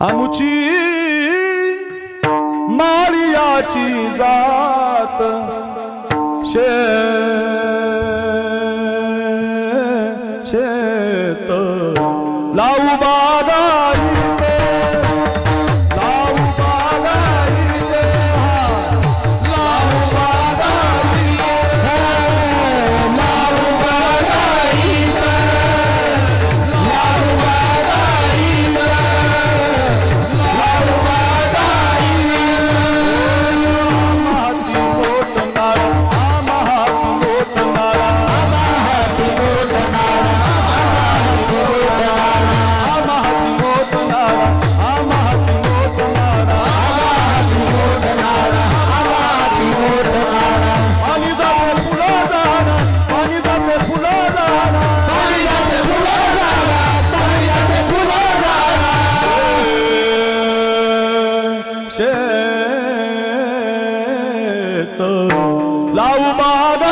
आमची मारियाची जात शे ಕ್ಷೇತ್ರ ಲಾವು ಮಾದ